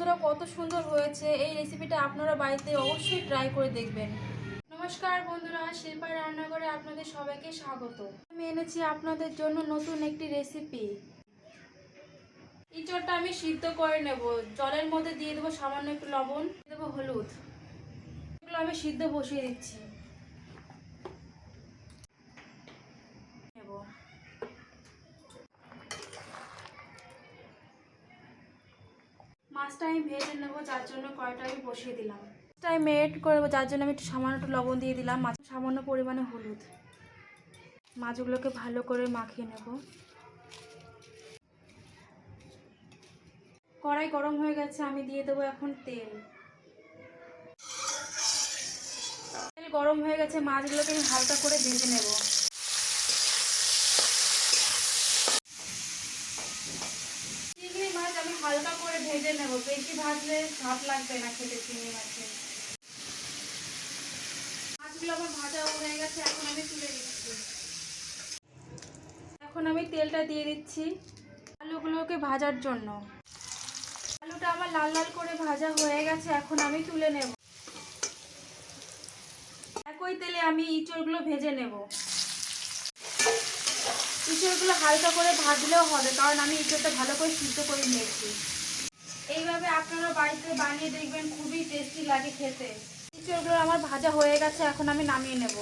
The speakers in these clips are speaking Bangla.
বন্ধুরা, কত সুন্দর হয়েছে। এই রেসিপিটা আপনারা বাড়িতে অবশ্যই ট্রাই করে দেখবেন। নমস্কার বন্ধুরা, শিল্পা রান্নাঘরে আপনাদের সবাইকে স্বাগত। আমি এনেছি আপনাদের জন্য নতুন একটি রেসিপি ইঁচড়টা আমি সিদ্ধ করে নেব। জলের মধ্যে দিয়ে দেবো সামান্য একটু লবণ দেবো হলুদ। এগুলো আমি সিদ্ধ বসিয়ে দিচ্ছি নেব মাছটা আমি ভেজে নেব, যার জন্য কয়টা আমি বসিয়ে দিলাম। মাছটা আমি মেরিট করব যার জন্য আমি একটু সামান্য একটু লবণ দিয়ে দিলাম মাছ সামান্য পরিমাণে হলুদ। মাছগুলোকে ভালো করে মাখিয়ে নেব। কড়াই গরম হয়ে গেছে, আমি দিয়ে দেবো এখন তেল। তেল গরম হয়ে গেছে, মাছগুলোকে আমি হালকা করে ভেজে নেব চিংড়ি মাছ আমি হালকা করে ভেজে নেব। বেশি ভাজলে ভাত লাগবে না খেতে চিংড়ি মাছে মাছগুলো আমার ভাজা হয়ে গেছে, এখন আমি তুলে দিচ্ছি এখন আমি তেলটা দিয়ে দিচ্ছি আলুগুলোকে ভাজার জন্য। আলুটা আমার লাল লাল করে ভাজা হয়ে গেছে, এখন আমি তুলে নেব। একই তেলে আমি ইঁচড়গুলো ভেজে নেব। ইঁচড়গুলো হালকা করে ভাজলেও হবে, কারণ আমি ইঁচড়টা ভালো করে সিদ্ধ করে নিয়েছি। এইভাবে আপনারা বাড়িতে বানিয়ে দেখবেন, খুবই টেস্টি লাগে খেতে। ইঁচড়গুলো আমার ভাজা হয়ে গেছে, এখন আমি নামিয়ে নেব।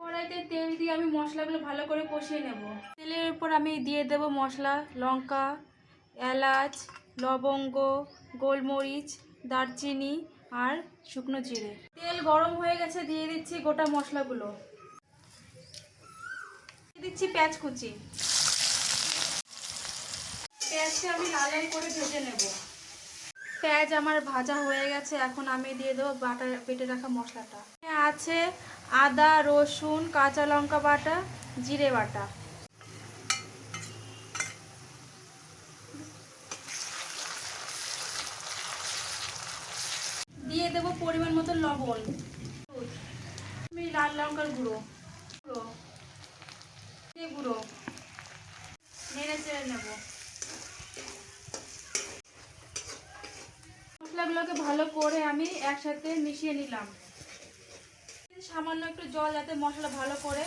কড়াইতে তেল দিয়ে আমি মশলাগুলো ভালো করে কষিয়ে নেব। তেলের উপর আমি দিয়ে দেব মশলা, লঙ্কা, এলাচ, লবঙ্গ, গোলমরিচ, দারচিনি আর শুকনো জিরে। তেল গরম হয়ে গেছে, দিয়ে দিচ্ছি গোটা মশলাগুলো। দিচ্ছি পেঁয়াজ কুচি। পেঁয়াজটা আমি লাল করে ভেজে নেব। পেঁয়াজ আমার ভাজা হয়ে গেছে, এখন আমি দিয়ে দেবো বাটা বেটে রাখা মশলাটা। আছে আদা, রসুন, কাঁচা লঙ্কা বাটা, জিরে বাটা। দিয়ে দেবো পরিমাণ মতো লবণ। আমি লাল লঙ্কার গুঁড়ো। গুঁড়ো। গুঁড়ো। নেড়ে চেড়ে নেব। মশলাগুলোকে ভালো করে আমি একসাথে মিশিয়ে নিলাম। সামান্য একটু জল যাতে মশলা ভালো করে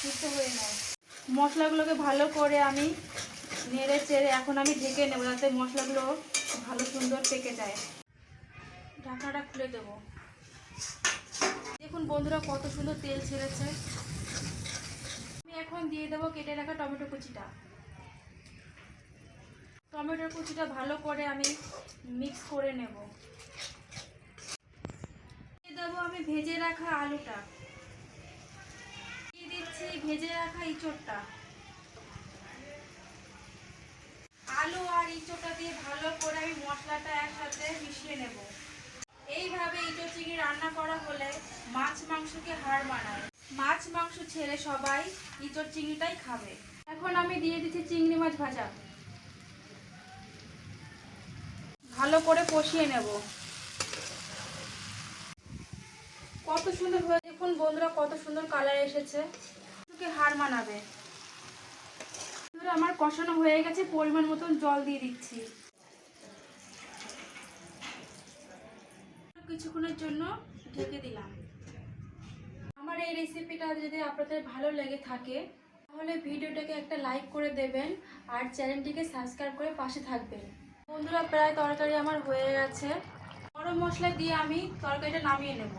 সিদ্ধ হয়ে নেয়। মশলাগুলোকে ভালো করে আমি নেড়ে চেড়ে এখন আমি ঢেকে নেব যাতে মশলাগুলো ভালো সুন্দর পেকে যায়। ঢাকাটা খুলে দেবো। দেখুন বন্ধুরা কত সুন্দর তেল ছেড়েছে। আমি এখন দিয়ে দেবো কেটে রাখা টমেটো কুচিটা। টমেটোর কুচিটা ভালো করে আমি মিক্স করে নেব। দেবো আমি ভেজে রাখা আলুটা। দিয়ে দিচ্ছি ভেজে রাখা ইঁচড়টা। আলু আর ইঁচড়টা দিয়ে ভালো করে আমি মশলাটা একসাথে মিশিয়ে নেব। এইভাবে ইঁচড় চিংড়ি রান্না করা হলে মাছ মাংসকে হার মানায় মাছ মাংস ছেড়ে সবাই ইঁচড় চিংড়িটাই খাবে। এখন আমি দিয়ে দিচ্ছি চিংড়ি মাছ ভাজা। ভালো করে কষিয়ে নেব। কত সুন্দর হয়ে দেখুন বন্ধুরা, কত সুন্দর কালার এসেছে। হার মানাবে। আমার কষানো হয়ে গেছে, পরিমাণ মতন জল দিয়ে দিচ্ছি। কিছুক্ষণের জন্য ঢেকে দিলাম। আমার এই রেসিপিটা যদি আপনাদের ভালো লেগে থাকে, তাহলে ভিডিওটাকে একটা লাইক করে দেবেন আর চ্যানেলটিকে সাবস্ক্রাইব করে পাশে থাকবেন। বন্ধুরা প্রায় তরকারি আমার হয়ে গেছে। গরম মশলা দিয়ে আমি তরকারিটা নামিয়ে নেব।